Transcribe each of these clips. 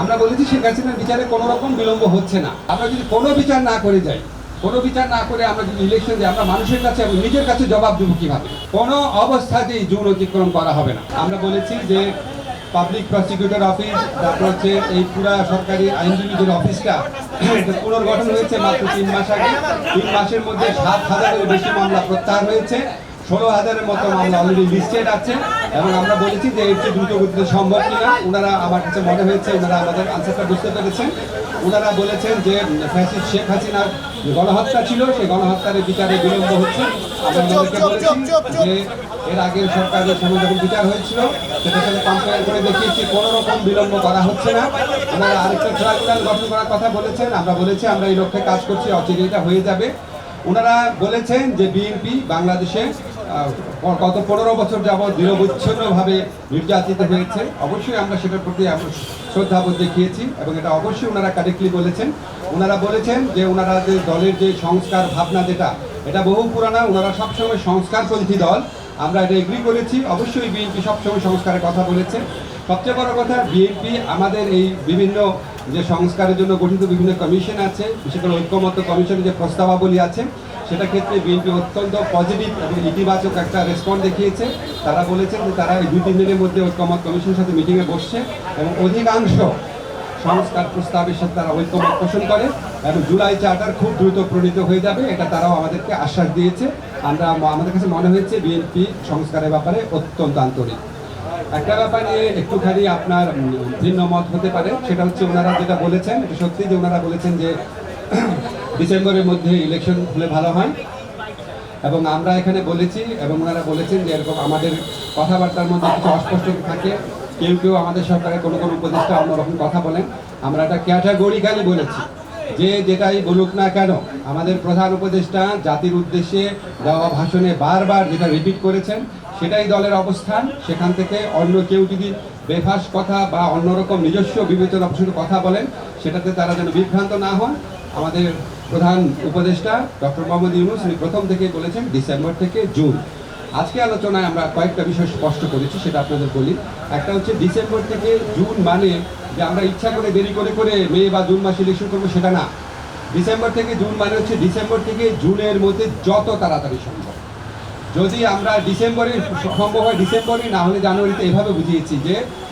আমরা বলেছি শেখ হাসিনার বিচারে কোনো রকম বিলম্ব হচ্ছে না। আমরা যদি কোনো বিচার না করে যাই, কোনো বিচার না করে আমরা যদি ইলেকশন দিই, আমরা মানুষের কাছে এবং নিজের কাছে জবাব দেবো কীভাবে? কোনো অবস্থাতেই জুন অতিক্রম করা হবে না। আমরা বলেছি যে পাবলিক প্রসিকিউটর অফিস তারপর হচ্ছে এই পুরা সরকারি আইনজীবীদের অফিসটা পুনর্গঠন হয়েছে মাত্র তিন মাস আগে। তিন মাসের মধ্যে সাত হাজারের বেশি মামলা প্রত্যাহার হয়েছে। ষোলো হাজারের মতো মামলা অলরেডি লিস্টেড আছে। এবং আমরা বলেছি যে এর চেয়ে দ্রুত গতিতে সম্ভব কিনা ওনারা আমার কাছে মনে হয়েছে ওনারা আমাদের আনসারটা বুঝতে পেরেছেন। ওনারা বলেছেন যে ফ্যাসিস্ট শেখ হাসিনার গণহত্যা ছিল সেই গণহত্যার বিচারে বিলম্ব হচ্ছে। আমরা যে এর আগের সরকারের সময় যখন বিচার হয়েছিল সেটার সাথে কম্পেয়ার করে দেখিয়েছি কোনো রকম বিলম্ব করা হচ্ছে না। ওনারা আরেকটা ট্রাইব্যুনাল গঠন করার কথা বলেছেন আমরা বলেছি আমরা এই লক্ষ্যে কাজ করছি অচিরে এটা হয়ে যাবে। ওনারা বলেছেন যে বিএনপি বাংলাদেশে আহ, গত পনেরো বছর যাবৎ নিরবচ্ছিন্নভাবে নির্যাতিত হয়েছে। অবশ্যই আমরা সেটার প্রতি শ্রদ্ধাবোধ দেখিয়েছি এবং এটা অবশ্যই ওনারা কারেক্টলি বলেছেন। ওনারা বলেছেন যে ওনারা যে দলের যে সংস্কার ভাবনা যেটা, এটা বহু পুরানা, ওনারা সবসময় সংস্কারপন্থী দল। আমরা এটা এগ্রি করেছি। অবশ্যই বিএনপি সবসময় সংস্কারের কথা বলেছে। সবচেয়ে বড় কথা, বিএনপি আমাদের এই বিভিন্ন যে সংস্কারের জন্য গঠিত বিভিন্ন কমিশন আছে, বিশেষ করে ঐক্যমত্য কমিশনের যে প্রস্তাবাবলী আছে সেটা ক্ষেত্রে বিএনপি অত্যন্ত পজিটিভ এবং ইতিবাচক একটা রেসপন্স দেখিয়েছে। তারা বলেছেন যে তারা এই দুই, তিন দিনের মধ্যে ঐক্যমত কমিশনের সাথে মিটিংয়ে বসছে এবং অধিকাংশ সংস্কার প্রস্তাবের সাথে তারা ঐক্যমত পোষণ করে এবং জুলাই চার্টার খুব দ্রুত প্রণীত হয়ে যাবে, এটা তারাও আমাদেরকে আশ্বাস দিয়েছে। আমরা আমাদের কাছে মনে হয়েছে বিএনপি সংস্কারের ব্যাপারে অত্যন্ত আন্তরিক। একটা ব্যাপারে একটুখানি আপনার ভিন্ন মত হতে পারে, সেটা হচ্ছে ওনারা যেটা বলেছেন সত্যি যে ওনারা বলেছেন যে ডিসেম্বরের মধ্যে ইলেকশন হলে ভালো হয়। এবং আমরা এখানে বলেছি, এবং ওনারা বলেছেন যে এরকম আমাদের কথাবার্তার মধ্যে কিছু অস্পষ্ট থাকে। কেউ কেউ আমাদের সরকারের কোনো কোনো উপদেষ্টা অন্যরকম কথা বলেন। আমরা এটা ক্যাটাগরিক্যালি বলেছি। যে যেটাই বলুক না কেন, আমাদের প্রধান উপদেষ্টা জাতির উদ্দেশ্যে দেওয়া ভাষণে বারবার যেটা রিপিট করেছেন, সেটাই দলের অবস্থান। সেখান থেকে অন্য কেউ যদি বেফাস কথা বা অন্যরকম নিজস্ব বিবেচনা কথা বলেন, সেটাতে তারা যেন বিভ্রান্ত না হন। আমাদের প্রধান উপদেষ্টা ডক্টর মোহাম্মদ ইউনুস, উনি প্রথম থেকেই বলেছেন ডিসেম্বর থেকে জুন। আজকে আলোচনায় আমরা কয়েকটা বিষয় স্পষ্ট করেছি, সেটা আপনাদের বলি। একটা হচ্ছে ডিসেম্বর থেকে জুন মানে যে আমরা ইচ্ছা করে দেরি করে করে মে বা জুন মাসে ইলেকশন করব, সেটা না। ডিসেম্বর থেকে জুন মানে হচ্ছে ডিসেম্বর থেকে জুনের মধ্যে যত তাড়াতাড়ি সম্ভব। যদি আমরা ডিসেম্বরে সম্ভব হয় ডিসেম্বরে না হলে জানুয়ারিতে এভাবে বুঝিয়েছি যে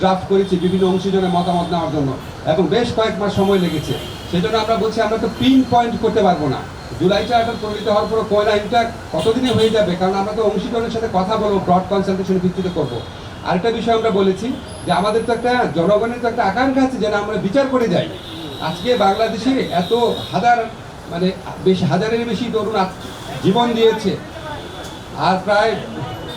ড্রাফট করেছি, বিভিন্ন অংশীজনের মতামত নেওয়ার জন্য। এবং বেশ কয়েক মাস সময় লেগেছে। সেই জন্য আমরা বলছি, আমরা তো পিন পয়েন্ট করতে পারব না। জুলাই চার্টার প্রণীত হওয়ার পর কোয়েল আইনটা কতদিনে হয়ে যাবে? কারণ আমরা তো অংশীজনের সাথে কথা বলব ব্রড কনসালটেশনের ভিত্তিতে করব। আরেকটা বিষয় আমরা বলেছি যে, আমাদের তো একটা জনগণের তো একটা আকাঙ্ক্ষা আছে যেন আমরা বিচার করে যাই। আজকে বাংলাদেশে এত হাজার মানে বেশ হাজারের বেশি তরুণ জীবন দিয়েছে। আর প্রায়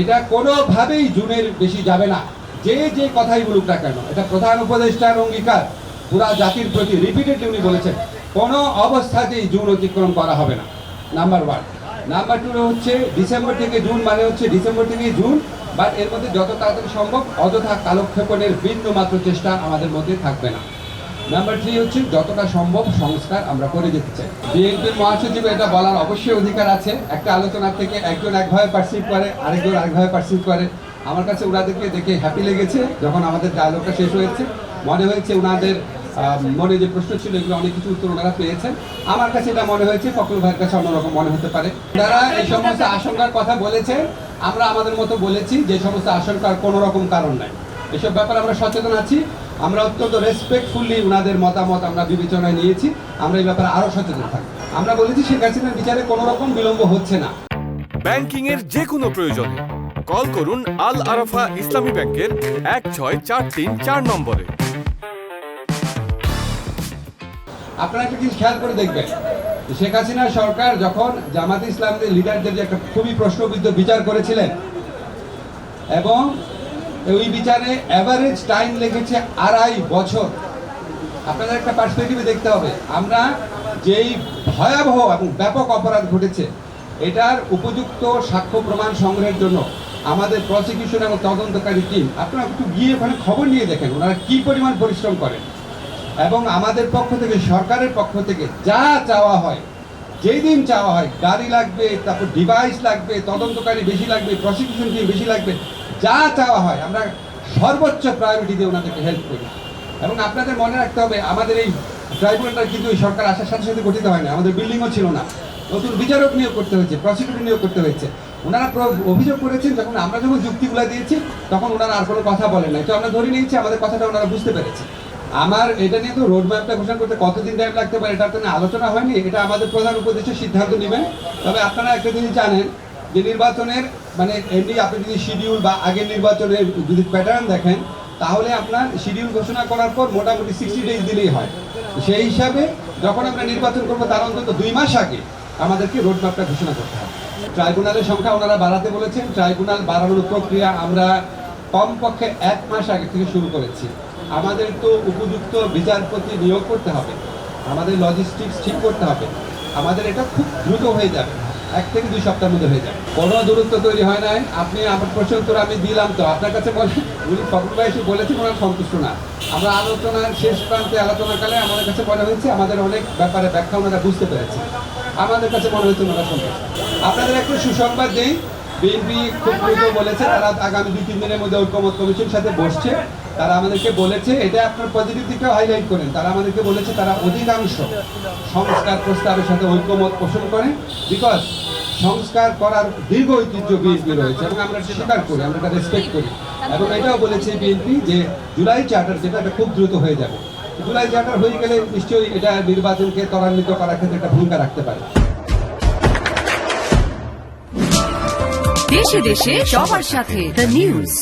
এটা কোনোভাবেই জুনের বেশি যাবে না। যে যে কথাই বলুক না কেন, এটা প্রধান উপদেষ্টার অঙ্গীকার। পুরা জাতির প্রতি রিপিটেডলি উনি বলেছেন, কোনো অবস্থাতেই জুন অতিক্রম করা হবে না। নাম্বার ওয়ান নাম্বার টু হচ্ছে ডিসেম্বর থেকে জুন মানে হচ্ছে ডিসেম্বর থেকে জুন বাট এর মধ্যে যত তাড়াতাড়ি সম্ভব অযথা কালক্ষেপণের বিন্দু মাত্র চেষ্টা আমাদের মধ্যে থাকবে না। নাম্বার থ্রি হচ্ছে যতটা সম্ভব সংস্কার আমরা করে যেতে চাই। বিএনপির মহাসচিব এটা বলার অবশ্যই অধিকার আছে। একটা আলোচনা থেকে একজন একভাবে পারসিভ করে, আরেকজন আরেকভাবে পার্সিভ করে। আমার কাছে ওনাদেরকে দেখে হ্যাপি লেগেছে যখন আমাদের ডায়লগটা শেষ হয়েছে। মনে হয়েছে ওনাদের মনে যে প্রশ্ন ছিল এগুলো অনেক কিছু উত্তর ওনারা পেয়েছেন। আমার কাছে এটা মনে হয়েছে ফকরুল ভাইয়ের কাছে অন্যরকম মনে হতে পারে। যারা এই সমস্ত আশঙ্কার কথা বলেছে, আমরা আমাদের মতো বলেছি যে সমস্ত আশঙ্কার কোনো রকম কারণ নাই। এসব ব্যাপারে আমরা সচেতন আছি। আমরা অত্যন্ত রেসপেক্টফুলি ওনাদের মতামত আমরা বিবেচনায় নিয়েছি। আমরা এই ব্যাপারে আরও সচেতন থাকব। আমরা বলেছি শেখ হাসিনার বিচারে কোনো রকম বিলম্ব হচ্ছে না। ব্যাংকিং এর যে কোনো প্রয়োজনে কল করুন আল আরাফা ইসলামী ব্যাংকের এক ছয় চার তিন চার নম্বরে। আপনারা একটা জিনিস খেয়াল করে দেখবেন। শেখ হাসিনা সরকার যখন জামাত ইসলামদের লিডারদের যে একটা খুবই প্রশ্নবিদ্ধ বিচার করেছিলেন এবং ওই বিচারে অ্যাভারেজ টাইম লেগেছে আড়াই বছর। আপনাদের একটা পার্সপেক্টিভে দেখতে হবে। আমরা যেই ভয়াবহ এবং ব্যাপক অপরাধ ঘটেছে, এটার উপযুক্ত সাক্ষ্য প্রমাণ সংগ্রহের জন্য আমাদের প্রসিকিউশন এবং তদন্তকারী টিম আপনারা একটু গিয়ে ওখানে খবর নিয়ে দেখেন ওনারা কী পরিমাণ পরিশ্রম করেন। এবং আমাদের পক্ষ থেকে, সরকারের পক্ষ থেকে যা চাওয়া হয় যেই দিন চাওয়া হয়, গাড়ি লাগবে, তারপর ডিভাইস লাগবে, তদন্তকারী বেশি লাগবে প্রসিকিউশন টিম বেশি লাগবে, যা চাওয়া হয়, আমরা সর্বোচ্চ প্রায়োরিটি দিয়ে ওনাদেরকে হেল্প করি। এবং আপনাদের মনে রাখতে হবে, আমাদের এই ট্রাইব্যুনালটা কিন্তু এই সরকার আসার সাথে সাথে গঠিত হয় না আমাদের বিল্ডিংও ছিল না। নতুন বিচারক নিয়োগ করতে হয়েছে প্রসিকিউটর নিয়োগ করতে হয়েছে। ওনারা অভিযোগ করেছেন, যখন আমরা যখন যুক্তিগুলো দিয়েছি, তখন ওনারা আর কোনো কথা বলেন নাই। তো আমরা ধরে নিয়েছি, আমাদের কথাটা ওনারা বুঝতে পেরেছে। আমার এটা নিয়ে তো রোড ম্যাপটা ঘোষণা করতে কতদিন টাইম লাগতে পারে এটা তো আলোচনা হয়নি। এটা আমাদের প্রধান উপদেষ্টা সিদ্ধান্ত নেবেন। তবে আপনারা একটা জিনিস জানেন, যে নির্বাচনের মানে এমনি আপনি যদি শিডিউল বা আগের নির্বাচনের যদি প্যাটার্ন দেখেন, তাহলে আপনার শিডিউল ঘোষণা করার পর মোটামুটি সিক্সটি ডেজ দিলেই হয়। সেই হিসাবে যখন আমরা নির্বাচন করব, তার অন্তত দুই মাস আগে আমাদেরকে রোড ম্যাপটা ঘোষণা করতে হবে। ট্রাইব্যুনালের সংখ্যা ওনারা বাড়াতে বলেছেন। ট্রাইব্যুনাল বাড়ানোর প্রক্রিয়া আমরা কমপক্ষে এক মাস আগে থেকে শুরু করেছি। আমাদের তো উপযুক্ত বিচারপতি নিয়োগ করতে হবে। আমাদের লজিস্টিক্স ঠিক করতে হবে। আমাদের এটা খুব দ্রুত হয়ে যাবে। এক থেকে দুই সপ্তাহের মধ্যে হয়ে যাবে। কোনো দূরত্ব তৈরি হয় নাই। আপনি আমার প্রশ্ন উত্তর আমি দিলাম তো। আপনার কাছে বলে উনি ফখরুল এসে বলেছেন ওনার সন্তুষ্ট না। আমরা আলোচনার শেষ প্রান্তে আলোচনাকালে আমাদের কাছে মনে হয়েছে, আমাদের অনেক ব্যাপারে ব্যাখ্যা ওনারা বুঝতে পেরেছে। আমাদের কাছে মনে হয়েছে ওনারা সন্তুষ্ট। আপনাদের একটা সুসংবাদ নেই বিএনপি খুব দ্রুত বলেছে, তারা আগামী দুই তিন দিনের মধ্যে ঐক্যমত কমিশনের সাথে বসছে। তারা আমাদেরকে বলেছে, এটা আপনার পজিটিভ দিকটাও হাইলাইট করেন, তারা আমাদেরকে বলেছে তারা অধিকাংশ সংস্কার প্রস্তাবের সাথে ঐক্যমত পোষণ করেন বিকজ সংস্কার করার দীর্ঘ ঐতিহ্য বিএনপি রয়েছে এবং আমরা স্বীকার করি, আমরা এটা রেসপেক্ট করি। এবং এটাও বলেছে বিএনপি যে জুলাই চার্টার যেটা, এটা খুব দ্রুত হয়ে যাবে। জুলাই চার্টার হয়ে গেলে নিশ্চয়ই এটা নির্বাচনকে ত্বরান্বিত করার ক্ষেত্রে একটা ভূমিকা রাখতে পারে। দেশে দেশে সবার সাথে দ্য নিউজ